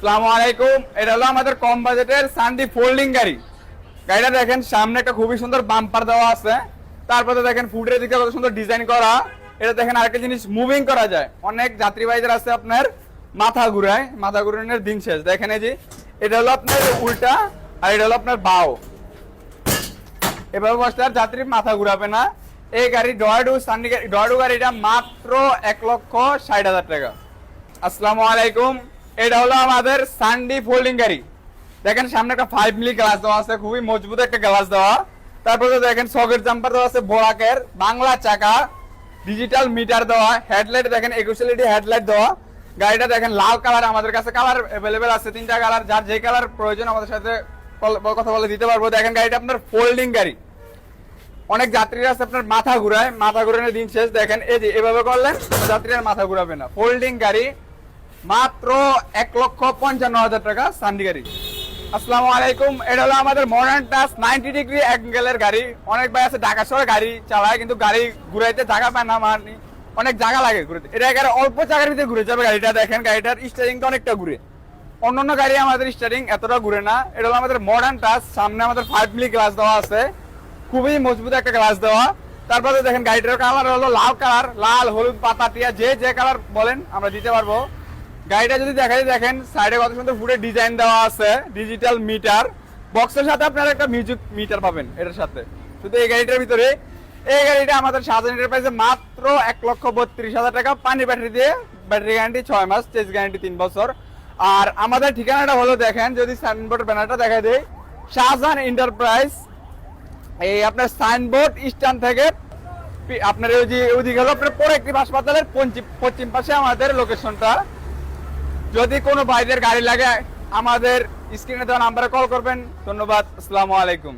আসসালামু আলাইকুম। এটা হলো আমাদের কম বাজেটের সানডি ফোল্ডিং গাড়ি। গাড়িটা দেখেন, সামনে একটা খুবই সুন্দর বাম্পার দেওয়া আছে। তারপরে দেখেন ফুটের দিকে কত সুন্দর ডিজাইন করা। এটা দেখেন আরেকটা জিনিস মুভিং করা যায়। অনেক যাত্রীবাহীদের আছে আপনার মাথা ঘুরায় মাথা ঘুরানোর দিন শেষ। দেখেন এই যে, এটা হলো আপনার উল্টা আর এটা হলো আপনার বাও। এভাবে বসলে আর যাত্রীর মাথা ঘুরাবে না। এই গাড়ি ডয়াডু সান্ডি ডয়াডু গাড়িটা মাত্র এক লক্ষ ষাট হাজার টাকা। আসসালামু আলাইকুম। এটা হলো আমাদের সান্ডি ফোল্ডিং গাড়ি। দেখেন সামনে একটা ফাইভ মিলি গ্লাস দেওয়া আছে, খুবই মজবুত একটা গ্লাস দেওয়া। তারপরে দেখেন সকেট জাম্পার দেওয়া আছে, বোরাকের, বাংলা চাকা ডিজিটাল মিটার দেওয়া হেডলাইট দেখেন, একুশ এলইডি হেডলাইট দেওয়া। গাড়িটা দেখেন লাল কালার আমাদের কাছে কালার অ্যাভেলেবেল আছে, তিনটা কালার যার যে কালার প্রয়োজন আমাদের সাথে কথা বলে দিতে পারব। দেখেন গাড়িটা আপনার ফোল্ডিং গাড়ি। অনেক যাত্রীরা আছে আপনার মাথা ঘুরায়, মাথা ঘুরানোর দিন শেষ। দেখেন, এই যে এভাবে করলেন, যাত্রীরা মাথা ঘুরাবে না। ফোল্ডিং গাড়ি মাত্র এক লক্ষ পঞ্চান্ন হাজার টাকা সান্ডি গাড়ি আসসালামু আলাইকুম, এটা হলো আমাদের মডার্ন টাচ নাইনটি ডিগ্রি অ্যাঙ্গেলের গাড়ি। অনেক ভাই আছে ঢাকা শহরে গাড়ি চালায়, কিন্তু গাড়ি ঘুরাইতে জায়গা পায় না মানে অনেক জায়গা লাগে ঘুরতে। এটা একেবারে অল্প জায়গার ভিতরে ঘুরে যাবে গাড়িটা, দেখেন গাড়িটার স্টারিংটা অনেকটা ঘুরে। অন্যান্য গাড়ি আমাদের স্টারিং এতটা ঘুরে না। এটা হলো আমাদের মডার্ন টাচ সামনে আমাদের ফাইভ মিলি গ্লাস দেওয়া আছে। খুবই মজবুত একটা গ্লাস দেওয়া। তারপরে দেখেন গাড়িটার কালার হলো লাল কালার লাল, হলুদ পাতা টিয়া যে যে কালার বলেন, আমরা দিতে পারব। গাড়িটা যদি দেখাই, দেখেন সাইডে কত সুন্দর ফুটে ডিজাইন দেওয়া আছে ডিজিটাল মিটার বক্সের সাথে আপনারা একটা মিউজিক মিটার পাবেন এটার সাথে। শুধু এই গাড়িটার ভিতরে। এই গাড়িটা আমাদের সাধারণ এন্টারপ্রাইজে মাত্র এক লক্ষ বত্রিশ হাজার টাকা পানি ব্যাটারি দিয়ে। ব্যাটারি গ্যারান্টি ছয় মাস চেস গ্যারান্টি তিন বছর। আর আমাদের ঠিকানাটা হলো দেখেন, যদি সাইনবোর্ড ব্যানারটা দেখা দেয় শাহজাহান এন্টারপ্রাইজ এই আপনার সাইনবোর্ড স্ট্যান্ড থেকে আপনার ওই যে ওইদিকে হলো আপনার পরে একটি হাসপাতালের পশ্চিম পাশে আমাদের লোকেশনটা যদি কোনো ভাইদের গাড়ি লাগে আমাদের স্ক্রিনে দেওয়া নাম্বারে কল করবেন। ধন্যবাদ আসসালামু আলাইকুম।